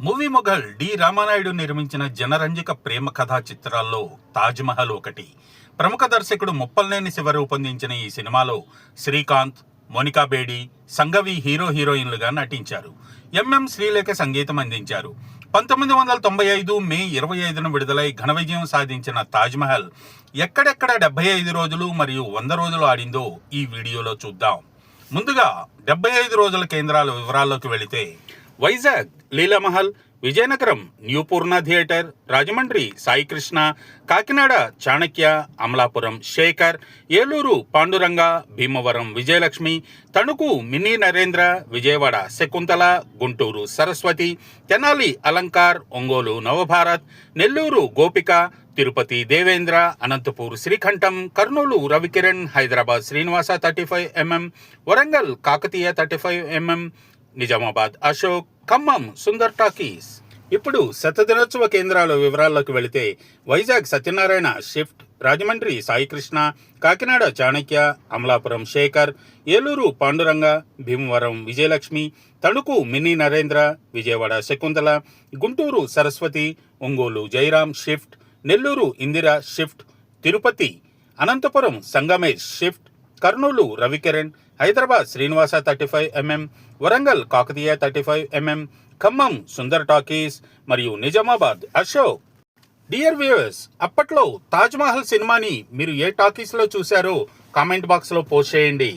Movie Mughal D Ramanaidu నిర్మించిన జనరంజక ప్రేమ కథా చిత్రాల్లో తాజ్మహల్ ఒకటి. ప్రముఖ దర్శకుడు ముప్పల్నేని శివ రూపొందించిన ఈ సినిమాలో శ్రీకాంత్ మోనికా బేడి సంగవి హీరో హీరోయిన్లుగా నటించారు. ఎంఎం శ్రీలేఖ సంగీతం అందించారు. పంతొమ్మిది వందల తొంభై ఐదు మే ఇరవై ఐదున విడుదలై ఘన విజయం సాధించిన తాజ్మహల్ ఎక్కడెక్కడ డెబ్బై ఐదు రోజులు మరియు వంద రోజులు ఆడిందో ఈ వీడియోలో చూద్దాం. ముందుగా డెబ్బై ఐదు రోజుల కేంద్రాల వివరాల్లోకి వెళితే Vizag Leelamahal Vizianagaram new Poorna theatre Rajahmundry Saikrishna Kakinada Chanakya Amalapuram Sekhar Eluru Panduranga Bhimavaram Vijayalakshmi Tanuku mini Narendra Vijayawada Shakuntala Guntur Saraswathi Tenali Alankar Ongole Navabharat Nellore Gopika Tirupati Devendra Anantapur Srikantham Kurnool Ravikiran Hyderabad Srinivasa thirty five MM Warangal Kakatiya thirty five MM Nizamabad Ashok Khammam Sundar talkies. ఇప్పుడు శతదినోత్సవ కేంద్రాల వివరాల్లోకి వెళితే Vizag Satyanarayana shift Rajahmundry Saikrishna Kakinada Chanakya Amalapuram Sekhar Eluru Panduranga Bhimavaram Vijayalakshmi Tanuku mini Narendra Vijayawada Shakuntala Guntur Saraswathi Ongole Jayaram shift Nellore Indira shift Tirupati Anantapuram Sangamesh shift Kurnool Ravikiran Hyderabad Srinivasa thirty five MM Warangal Kakatiya thirty five MM Khammam Sundar talkies మరియు Nizamabad Ashok. Dear viewers అప్పట్లో తాజ్ మహల్ సినిమాని మీరు ఏ టాకీస్లో చూశారో comment బాక్స్లో post చేయండి.